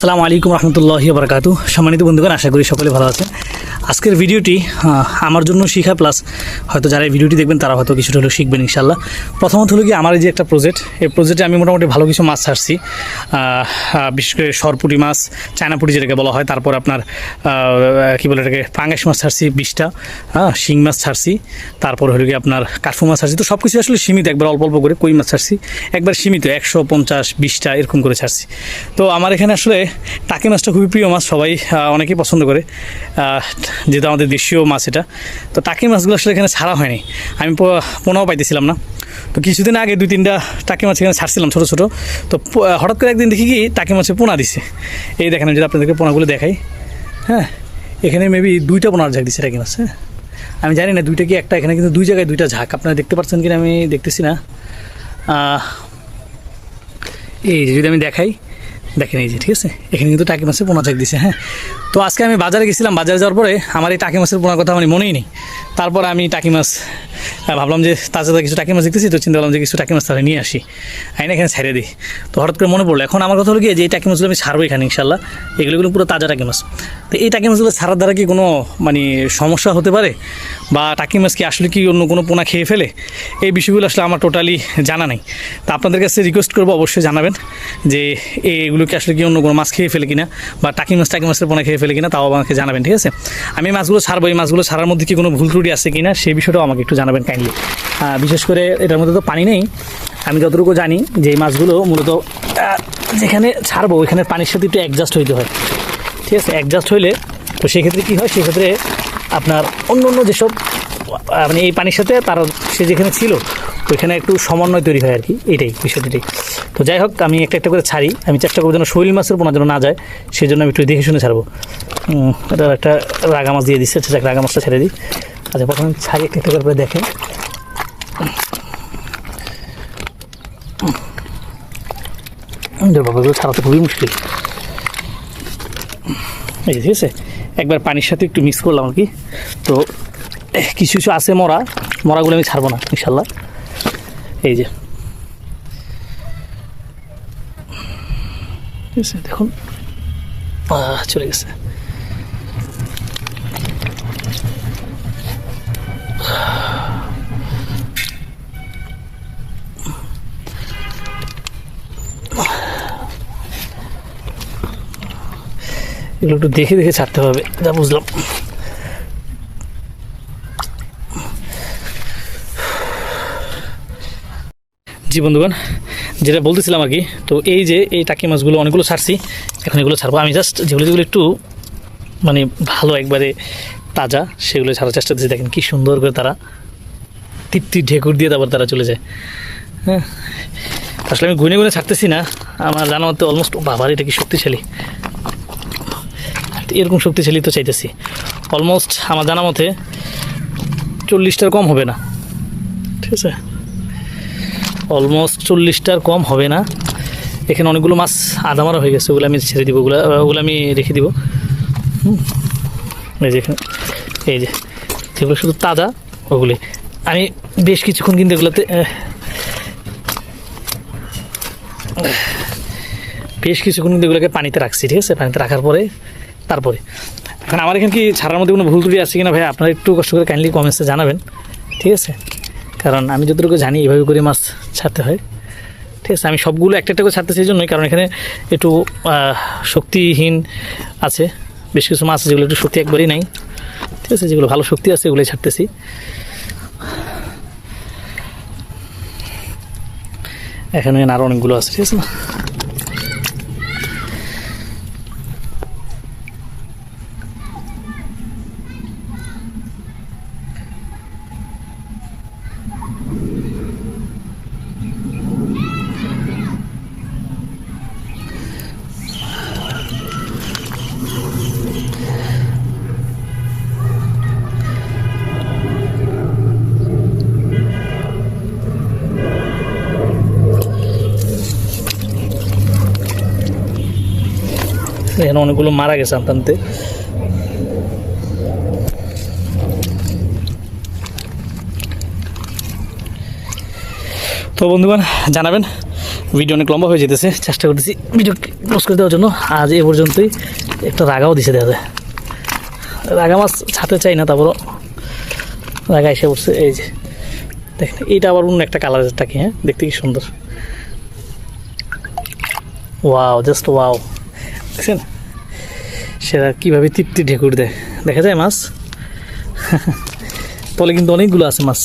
আসসালামু আলাইকুম রহমতুল্লাহি বারকাতু সম্মানিত বন্ধুগণ আশা করি সকলে ভালো আছেন। আজকের ভিডিওটি আমার জন্য শিখা প্লাস হয়তো যারা এই ভিডিওটি দেখবেন তারা হয়তো কিছুটা হলেও শিখবেন ইনশাল্লাহ প্রথমত হলো কি, আমার এই যে একটা প্রজেক্ট এই প্রজেক্টে আমি মোটামুটি ভালো কিছু মাছ ছাড়ছি। বিশেষ করে সরপুটি মাছ, চায়নাপুটি যেটাকে বলা হয়, তারপর আপনার কী বলে এটাকে, পাঙ্গাস মাছ ছাড়ছি, বিশটা হ্যাঁ শিং মাছ ছাড়ছি, তারপর হলো কি আপনার কাঠফু মাছ ছাড়ছি। তো সব কিছু আসলে সীমিত, একবার অল্প অল্প করে কই মাছ ছাড়ছি, একবার সীমিত, একশো পঞ্চাশ, বিশটা, এরকম করে ছাড়ছি। তো আমার এখানে আসলে টাকি মাছটা খুবই প্রিয় মাছ, সবাই অনেকেই পছন্দ করে। যেহেতু আমাদের দেশীয় মাছ এটা। তো টাকি মাছগুলো আসলে এখানে ছাড়া হয়নি। আমি পোনাও পাইতেছিলাম না। তো কিছুদিন আগে দুই তিনটা টাকি মাছ এখানে ছাড়ছিলাম ছোটো ছোটো। তো হঠাৎ করে একদিন দেখি কি টাকি মাছে পোনা দিছে। এই দেখেন, আমি যদি আপনাদেরকে পোনাগুলো দেখাই। হ্যাঁ এখানে মেবি দুইটা পোনার ঝাঁক দিচ্ছে টাকি মাছ হ্যাঁ। আমি জানি না দুইটা কি একটা, এখানে কিন্তু দুই জায়গায় দুইটা ঝাঁক। আপনারা দেখতে পাচ্ছেন কিনা আমি দেখতেছি না। এই যদি আমি দেখাই দেখেন এই যে, ঠিক আছে? এখানে কিন্তু টাকি মাছের পোনা চাক দিছে হ্যাঁ? তো আজকে আমি বাজারে গেছিলাম, বাজারে যাওয়ার পরে আমার এই টাকি মাছের পোনার কথা আমার মনেই নেই। তারপর আমি টাকি মাছ ভাবলাম যে তাজা কিছু টাকি মাছ দেখতেছি, তো চিন্তা করলাম যে কিছু টাকি মাছ তাহলে নিয়ে আসি। আইনা এখানে ছেড়ে দিই। তো হঠাৎ করে মনে পড়ল, এখন আমার কথা হলো কি, যে এই টাকি মাছগুলো আমি ছাড়বো এখানে ইনশাল্লাহ এগুলো পুরো তাজা টাকি মাছ। তো এই টাকি মাছগুলো ছাড়ার দ্বারা কি কোনো মানে সমস্যা হতে পারে? বা টাকি মাছ কি আসলে কি অন্য কোনো পোনা খেয়ে ফেলে? এই বিষয়গুলো আসলে আমার টোটালি জানা নেই। তা আপনাদের কাছে রিকোয়েস্ট করব, অবশ্যই জানাবেন যে এগুলোকে আসলে কি অন্য কোনো মাছ খেয়ে ফেলে কিনা? বা টাকি মাছ, টাকি মাছের পোনা খেয়ে ফেলে কিনা? তাও আমাকে জানাবেন, ঠিক আছে? আমি মাছগুলো ছাড়বো। এই মাছগুলো ছাড়ার মধ্যে কি কোনো ভুল ত্রুটি আছে কিনা? সেই বিষয়টাও আমাকে একটু জানাবেন। কাইন্ডলি বিশেষ করে এটার মধ্যে তো পানি নেই। আমি যতটুকু জানি যে এই মাছগুলো মূলত যেখানে ছাড়বো ওইখানে পানির সাথে একটু অ্যাডজাস্ট হইতে হয়। ঠিক আছে? অ্যাডজাস্ট হইলে তো সেক্ষেত্রে কী হয়? সেক্ষেত্রে আপনার অন্য অন্য যেসব মানে এই পানির সাথে তার, সে যেখানে ছিল, ওইখানে একটু সমন্বয় তৈরি হয় আর কি। এটাই, বিষয়টি তো যাই হোক, আমি একটা একটা করে ছাড়ি। আমি চেষ্টা করব যেন শৈল মাছের পোনা যেন না যায় সেই জন্য আমি একটু দেখে শুনে ছাড়বো। এটা একটা রাগা মাছ দিয়ে দিচ্ছে। আচ্ছা রাগা মাছটা ছেড়ে দিই। আচ্ছা প্রথমে ছাড়ি একটা করে দেখেন। বাবা এগুলো ছাড়া তো খুবই মুশকিল। এই ঠিক আছে? একবার পানির সাথে একটু মিক্স করলাম আর কি। তো কিছু কিছু আছে মরা। মরাগুলো আমি ছাড়বো না, ইনশাল্লাহ। এই যে। ঠিক আছে, দেখুন। চলে গেছে। এগুলো একটু দেখে দেখে ছাড়তে হবে, যা বুঝলাম। জি বন্ধুগণ, যেটা বলতেছিলাম আর কি, তো এই যে এই টাকি মাছগুলো অনেকগুলো ছাড়ছি, এখন এগুলো ছাড়বো। আমি জাস্ট যেগুলো যেগুলো একটু মানে ভালো একবারে তাজা, সেগুলো ছাড়ার চেষ্টা করছি দেখেন কি সুন্দর করে তারা তৃপ্তি ঢেকুর দিয়ে তারপর তারা চলে যায়। হ্যাঁ। আসলে আমি গুনে গুনে ছাড়তেছি না। আমার জানা মতো অলমোস্ট বাবার এটা কি শক্তিশালী? এরকম শক্তিশালী তো চাইতেছি। অলমোস্ট আমার জানা মতে চল্লিশটার কম হবে না। ঠিক আছে? অলমোস্ট চল্লিশটার কম হবে না। এখানে অনেকগুলো মাছ আধা মারা হয়ে গেছে, ওগুলো আমি ছেড়ে দিব, ওগুলো ওগুলো আমি রেখে দিব। এই যে এই যে যেগুলো শুধু তাজা, ওগুলি। আমি বেশ কিছুক্ষণ কিন্তু এগুলোতে বেশ কিছুক্ষণ কিন্তু এগুলোকে পানিতে রাখছি, ঠিক আছে? পানিতে রাখার পরে, তারপরে। এখন আমার এখানে কি ছাড়ার মধ্যে কোনো ভুল ত্রুটি আছে কিনা ভাই আপনারা একটু কষ্ট করে কাইন্ডলি কমেন্টসে জানাবেন, ঠিক আছে? কারণ আমি যতটুকু জানি এইভাবে করে মাছ ছাড়তে হয়, ঠিক আছে? আমি সবগুলো একটা একটা করে ছাড়তেছি এই জন্যই, কারণ এখানে একটু শক্তিহীন আছে। বেশ কিছু মাছ যেগুলো একটু শক্তি একবারই নাই। ঠিক আছে, যেগুলো ভালো শক্তি আছে এগুলোই ছাড়তেছি। এখানে আরও অনেকগুলো আছে, ঠিক আছে না? এখানে অনেকগুলো মারা গেছে আনতে তো বন্ধুগণ, জানাবেন, ভিডিও অনেক লম্বা হয়ে যেতেছে, চেষ্টা করতেছি ভিডিও পোস্ট করে দেওয়ার জন্য। আজ এ পর্যন্তই, একটা রাগাও দিছে দেওয়া যায় রাগা মাছ ছাড়তে চাই না তারপরও। রাগা এসে পড়ছে, এই যে, দেখেন, এইটা আবার অন্য একটা কালারের টাকি হ্যাঁ? দেখতে কি সুন্দর। ওয়াও জাস্ট ওয়াও দেখছেন? সেটা কীভাবে তৃপ্তি ঢেকুর দেয়? দেখা যায় মাছ? তলে কিন্তু অনেকগুলো আছে মাছ।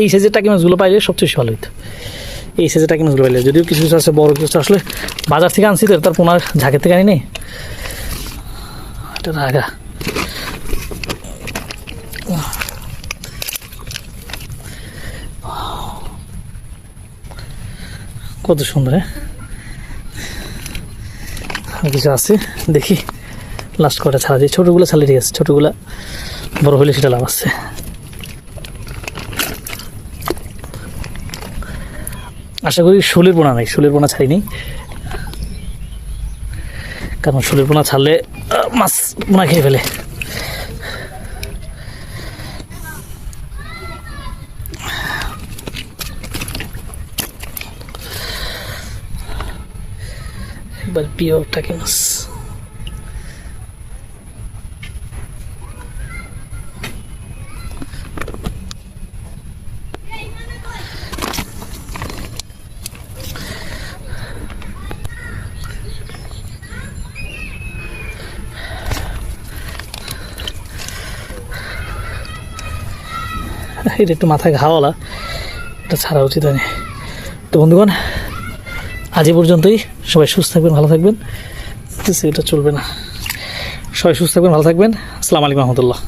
এই সাইজের টাকি মাছগুলো পাইলে সবচেয়ে ভালো হতো এই সাইজের টাকি মাছগুলো পাইলে যদিও কিছু কিছু আছে, বড় কিছু আসলে বাজার থেকে আনছি তো তার পোনার ঝাঁকের থেকে আনি নেই এটা রাগা। কত সুন্দর হ্যাঁ? কিছু আছে, দেখি। লাস্ট কটা ছাড়া দিই ছোটোগুলো ছাড়লে ঠিক আছে, ছোটোগুলো বড় হলে সেটা লাভ আছে। আশা করি শোলের পোনা নাই, শোলের পোনা ছাড়িনি। কারণ শুলের পোনা ছাড়লে মাছ পোনা খেয়ে ফেলে। এবার পিওর টাকি মাছ এটা একটু মাথায় ঘাওয়ালা এটা ছাড়া উচিত হয়নি তো বন্ধুগণ আজ এ পর্যন্তই। সবাই সুস্থ থাকবেন, ভালো থাকবেন। এটা চলবে না। সবাই সুস্থ থাকবেন, ভালো থাকবেন। আসসালামু আলাইকুম রহমতুল্লাহ।